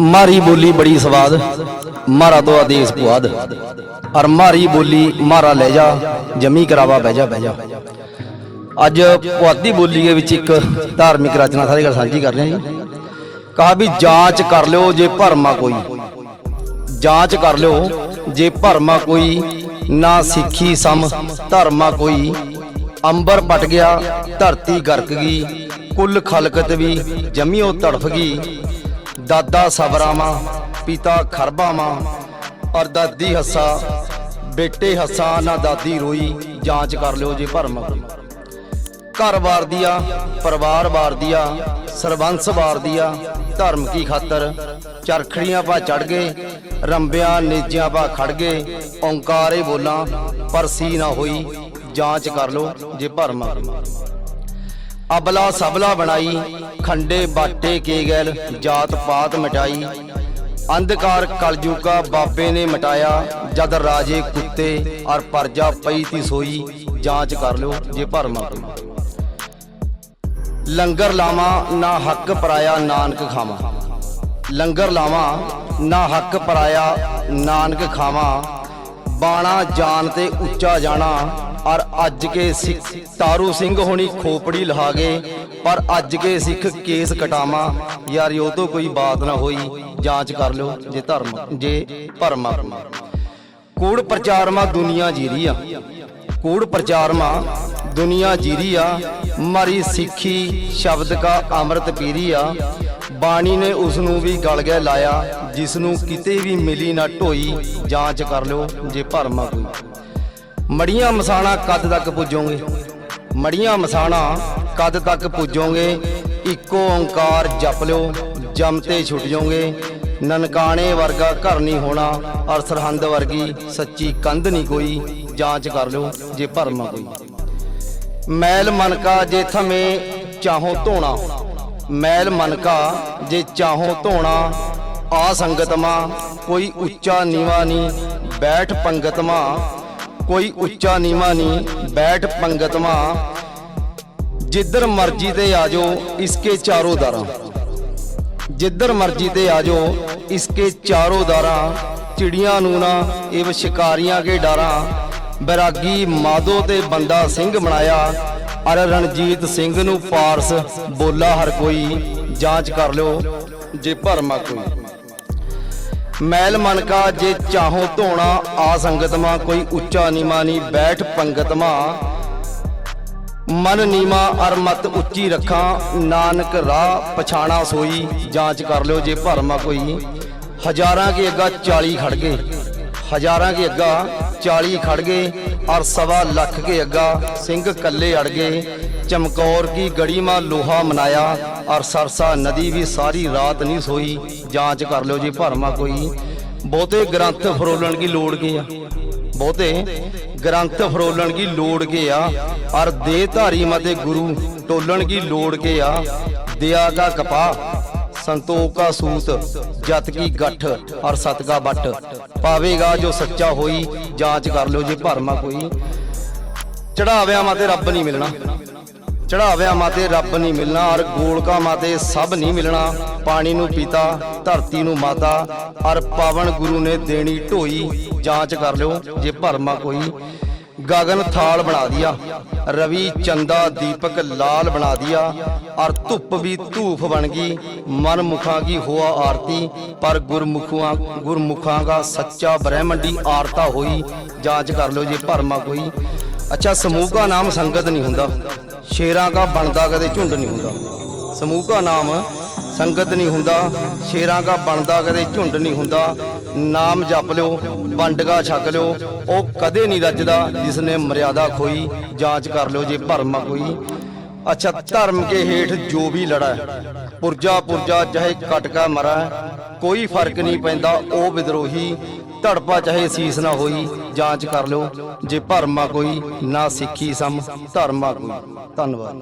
ਮਾਰੀ ਬੋਲੀ ਬੜੀ ਸਵਾਦ, ਮਾਰਾ ਤੋਂ ਆਦੇਸ਼ ਪੁਆਦ ਔਰ ਮਾਰੀ ਬੋਲੀ ਮਾਰਾ ਲੈ ਜਾ, ਜਮੀ ਕਰਾਵਾ ਬਹਿ ਜਾ ਬਹਿ ਜਾ। ਅੱਜ ਪੁਆਧੀ ਬੋਲੀ ਦੇ ਵਿੱਚ ਇੱਕ ਧਾਰਮਿਕ ਰਚਨਾ ਸਾਰੇ ਗੱਲ ਸਾਂਝੀ ਕਰ ਰਹੇ ਹਾਂ ਜੀ। ਕਹਾ ਵੀ ਜਾਂਚ ਕਰ ਲਿਓ ਜੇ ਭਰਮਾ ਕੋਈ। ਜਾਂਚ ਕਰ ਲਿਓ ਜੇ ਭਰਮਾ ਕੋਈ, ਨਾ ਸਿੱਖੀ ਸਮ ਧਰਮਾ ਕੋਈ। ਅੰਬਰ ਪਟ ਗਿਆ, ਧਰਤੀ ਗਰਕ ਗਈ, ਕੁੱਲ ਖਲਕਤ ਵੀ ਜਮਿਓ ਤੜਫ ਗਈ। ਦਾਦਾ ਸਬਰਾਵਾਂ ਪਿਤਾ ਖਰਬਾਵਾਂ ਔਰ ਦਾਦੀ ਹੱਸਾ, ਬੇਟੇ ਹੱਸਾ, ਨਾ ਦਾਦੀ ਰੋਈ, ਜਾਂਚ ਕਰ ਲਿਓ ਜੇ ਭਰਮ। ਘਰ ਵਾਰ ਦਿਆ, ਪਰਿਵਾਰ ਵਾਰ ਦਿਆ ਸਰਬੰਸ ਵਾਰ ਦਿਆ, ਧਰਮ ਕੀ ਖਾਤਰ, ਚਰਖੜੀਆਂ ਪਾ ਚੜ ਗਏ, ਰੰਬਿਆਂ ਨੇਜਿਆਂ ਪਾ ਖੜ ਗਏ, ਓੰਕਾਰੇ ਬੋਲਾਂ ਪਰ ਸੀ ਨਾ ਹੋਈ, ਜਾਂਚ ਕਰ ਲੋ ਜੇ ਭਰਮ। ਅਬਲਾ ਸਬਲਾ ਬਣਾਈ, ਖੰਡੇ ਬਾਟੇ ਕੇ ਗੈਲ, ਜਾਤ ਪਾਤ ਮਟਾਈ। ਅੰਧਕਾਰ ਕਲਯੁਗਾ ਬਾਬੇ ਨੇ ਮਟਾਇਆ, ਜਦ ਰਾਜੇ ਕੁੱਤੇ ਔਰ ਪਰਜਾ ਪਈ ਤੀ ਸੋਈ, ਜਾਂਚ ਕਰ ਲਿਓ ਜੇ ਭਰਮਾ ਲੰਗਰ ਲਾਵਾਂ, ਨਾ ਹੱਕ ਪਰਾਇਆ ਨਾਨਕ ਖਾਵਾਂ। ਲੰਗਰ ਲਾਵਾਂ, ਨਾ ਹੱਕ ਪਰਾਇਆ ਨਾਨਕ ਖਾਵਾਂ। ਬਾਣਾ ਜਾਨ ਤੇ ਉੱਚਾ ਜਾਣਾ ਔਰ ਅੱਜ ਕੇ ਸਿੱਖ ਤਾਰੂ ਸਿੰਘ ਹੋਣੀ ਖੋਪੜੀ ਲਹਾ ਗਏ, ਪਰ ਅੱਜ ਕੇ ਸਿੱਖ ਕੇਸ ਕਟਾਵਾਂ। ਯਾਰ, ਇਹ ਤੋਂ ਕੋਈ ਬਾਤ ਨਾ ਹੋਈ, ਜਾਂਚ ਕਰ ਲਿਓ, ਜੇ ਧਰਮ, ਜੇ ਭਰਮਾ ਕੂੜ ਪ੍ਰਚਾਰਮਾ ਦੁਨੀਆ ਜੀਰੀ ਆ। ਕੂੜ ਪ੍ਰਚਾਰਮਾ ਦੁਨੀਆ ਜੀਰੀ ਆ। ਮਾਰੀ ਸਿੱਖੀ ਸ਼ਬਦ ਕਾ ਅੰਮ੍ਰਿਤ ਪੀਰੀ ਆ। ਬਾਣੀ ਨੇ ਉਸ ਨੂੰ ਵੀ ਗਲ ਗਿਆ ਲਾਇਆ ਜਿਸ ਨੂੰ ਕਿਤੇ ਵੀ ਮਿਲੀ ਨਾ ਢੋਈ, ਜਾਂਚ ਕਰ ਲਿਓ, ਜੇ ਭਰਮਾ ਕੋਈ। ਮੜੀਆਂ ਮਸਾਣਾ ਕਦ ਤੱਕ ਪੁੱਜੋਗੇ? ਮੜੀਆਂ ਮਸਾਣਾ ਕਦ ਤੱਕ ਪੁੱਜੋਗੇ? ਇੱਕੋ ਓੰਕਾਰ ਜਪ ਲਿਓ, ਜਮ ਤੇ ਛੁੱਟ ਜਾਓਗੇ। ਨਨਕਾਣੇ ਵਰਗਾ ਘਰ ਨਹੀਂ ਹੋਣਾ ਔਰ ਸਰਹੰਦ ਵਰਗੀ ਸੱਚੀ ਕੰਧ ਨਹੀਂ ਕੋਈ, ਜਾਂਚ ਕਰ ਲਿਓ ਜੇ ਭਰਮਾ ਕੋਈ। ਮੈਲ ਮਨ ਕਾ ਜੇ ਥਮੇ ਚਾਹੋ ਧੋਣਾ, ਮੈਲ ਮਨ ਕਾ ਜੇ ਚਾਹੋ ਧੋਣਾ, ਆ ਸੰਗਤ ਮਾ ਕੋਈ ਉੱਚਾ ਨੀਵਾ ਨਹੀਂ, ਬੈਠ ਪੰਗਤ ਮਾ ਕੋਈ ਉੱਚਾ ਨੀਵਾ ਨਹੀਂ, ਬੈਠ ਪੰਗਤ ਜਿੱਧਰ ਮਰਜ਼ੀ ਤੇ ਆਜੋ ਇਸਕੇ ਚਾਰੋਂ ਦਰਾਂ। ਜਿੱਧਰ ਮਰਜ਼ੀ ਤੇ ਆਜੋ ਇਸਕੇ ਚਾਰੋਂ ਦਰਾਂ। ਚਿੜੀਆਂ ਨੂੰ ਨਾ, ਇਹ ਸ਼ਿਕਾਰੀਆਂ ਕੇ ਡਾਰਾਂ। ਬੈਰਾਗੀ ਮਾਦੋ ਤੇ ਬੰਦਾ ਸਿੰਘ ਬਣਾਇਆ। ਅਰ ਰਣਜੀਤ ਸਿੰਘ ਨੂੰ ਪਾਰਸ, ਬੋਲਾ ਹਰ ਕੋਈ, ਜਾਂਚ ਕਰ ਲਿਓ, ਜੇ ਭਰਮਾ ਕੋਈ। ਮੈਲ ਮਨ ਕਾ ਜੇ ਚਾਹੋ ਧੋਣਾ, ਆ ਸੰਗਤ ਮਾ ਕੋਈ ਉੱਚਾ ਨੀਮਾ ਨਹੀਂ ਬੈਠ ਪੰਗਤ ਮਾ। ਮਨ ਨੀਮਾ ਅਰ ਮਤ ਉੱਚੀ ਰੱਖਾਂ, ਨਾਨਕ ਰਾਹ ਪਛਾਣਾ ਸੋਈ, ਜਾਂਚ ਕਰ ਲਿਓ ਜੇ ਭਰਮਾ ਕੋਈ। ਹਜ਼ਾਰਾਂ ਕੇ ਅੱਗਾ 40 ਖੜ ਗਏ, ਹਜ਼ਾਰਾਂ ਕੇ ਅੱਗਾ 40 ਖੜ ਗਏ ਔਰ ਸਵਾ ਲੱਖ ਕੇ ਅੱਗਾ ਸਿੰਘ ਕੱਲੇ ਅੜ ਗਏ। ਚਮਕੌਰ ਕੀ ਗੜੀ ਮਾ ਲੋਹਾ ਮਨਾਇਆ ਔਰ ਸਰਸਾ ਨਦੀ ਵੀ ਸਾਰੀ ਰਾਤ ਨਹੀਂ ਸੋਈ। ਜਾਂਚ ਕਰ ਲਿਓ ਜੇ ਭਰਮਾ ਕੋਈ। ਬਹੁਤੇ ਗ੍ਰੰਥ ਫਰੋਲਣ ਦੀ ਲੋੜ ਕੀ ਆ? ਬਹੁਤੇ ਗ੍ਰੰਥ ਫਰੋਲਣ ਕੀ ਲੋੜ ਕੇ ਆ? ਔਰ ਦੇ ਧਾਰੀ ਮਤੇ ਗੁਰੂ ਟੋਲਣ ਕੀ ਲੋੜ ਕੇ ਆ? ਦਿਆ ਕਾ ਕਪਾ ਸੰਤੋਖ ਕਾ ਸੂਤ, ਜਤ ਕੀ ਗੱਠ ਔਰ ਸਤ ਕਾ ਬੱਟ ਪਾਵੇਗਾ ਜੋ ਸੱਚਾ ਹੋਈ, ਜਾਂਚ ਕਰ ਲਿਓ ਜੇ ਭਰਮਾ ਕੋਈ। ਚੜਾਵਿਆਂ ਮਾਤੇ ਰੱਬ ਨਹੀਂ ਮਿਲਣਾ। ਚੜਾਵਿਆਂ ਮਾਤੇ ਰੱਬ ਨਹੀਂ ਮਿਲਣਾ, ਔਰ ਗੋਲਕਾ ਮਾਤੇ ਸਭ ਨਹੀਂ ਮਿਲਣਾ। ਪਾਣੀ ਨੂੰ ਪੀਤਾ, ਧਰਤੀ ਨੂੰ ਮਾਤਾ, ਔਰ ਪਾਵਨ ਗੁਰੂ ਨੇ ਦੇਣੀ ਢੋਈ, ਜਾਂਚ ਕਰ ਲਿਓ, ਜੇ ਭਰਮਾ ਕੋਈ। ਗਗਨ ਥਾਲ ਬਣਾ ਦਿਆ, ਰਵੀ ਚੰਦਾ ਦੀਪਕ ਲਾਲ ਬਣਾ ਦਿਆ, ਔਰ ਧੁੱਪ ਵੀ ਧੂਫ ਬਣ ਗਈ ਮਨ ਮੁਖਾਂ ਕੀ ਹੋਆ ਆਰਤੀ, ਪਰ ਗੁਰਮੁਖਾਂ ਗੁਰਮੁਖਾਂ ਦਾ ਸੱਚਾ ਬ੍ਰਹਮੰਡੀ ਆਰਤਾ ਹੋਈ, ਜਾਂਚ ਕਰ ਲਿਓ ਜੇ ਭਰਮਾ ਕੋਈ। ਅੱਛਾ, ਸਮੂਹ ਦਾ ਨਾਮ ਸੰਗਤ ਨਹੀਂ ਹੁੰਦਾ। ਸ਼ੇਰਾਂ ਦਾ ਬਣਦਾ ਕਦੇ ਝੁੰਡ ਨਹੀਂ ਹੁੰਦਾ। ਸਮੂਹ ਦਾ ਨਾਮ ਸੰਗਤ ਨਹੀਂ ਹੁੰਦਾ, ਸ਼ੇਰਾਂ ਦਾ ਬਣਦਾ ਕਦੇ ਝੁੰਡ ਨਹੀਂ ਹੁੰਦਾ। ਨਾਮ ਜਪ ਲਿਓ, ਵੰਡਗਾ ਛਕ ਲਿਓ, ਉਹ ਕਦੇ ਨਹੀਂ ਰੱਜਦਾ ਜਿਸ ਨੇ ਮਰਿਆਦਾ ਖੋਈ, ਜਾਂਚ ਕਰ ਲਿਓ ਜੇ ਭਰਮ ਕੋਈ। ਅੱਛਾ, ਧਰਮ ਕੇ ਹੇਠ ਜੋ ਵੀ ਲੜਾ, ਪੁਰਜਾ ਪੁਰਜਾ ਚਾਹੇ ਕਟਕਾ ਮਰਾ, ਕੋਈ ਫ਼ਰਕ ਨਹੀਂ ਪੈਂਦਾ, ਉਹ ਵਿਦਰੋਹੀ ਧੜਪਾ ਚਾਹੇ ਸੀਸ ਨਾ ਹੋਈ, ਜਾਂਚ ਕਰ ਲਿਓ। ਜੇ ਭਰਮਾ ਕੋਈ ਨਾ ਸਿੱਖੀ ਸਮ, ਧਰਮਾ ਕੋਈ। ਧੰਨਵਾਦ।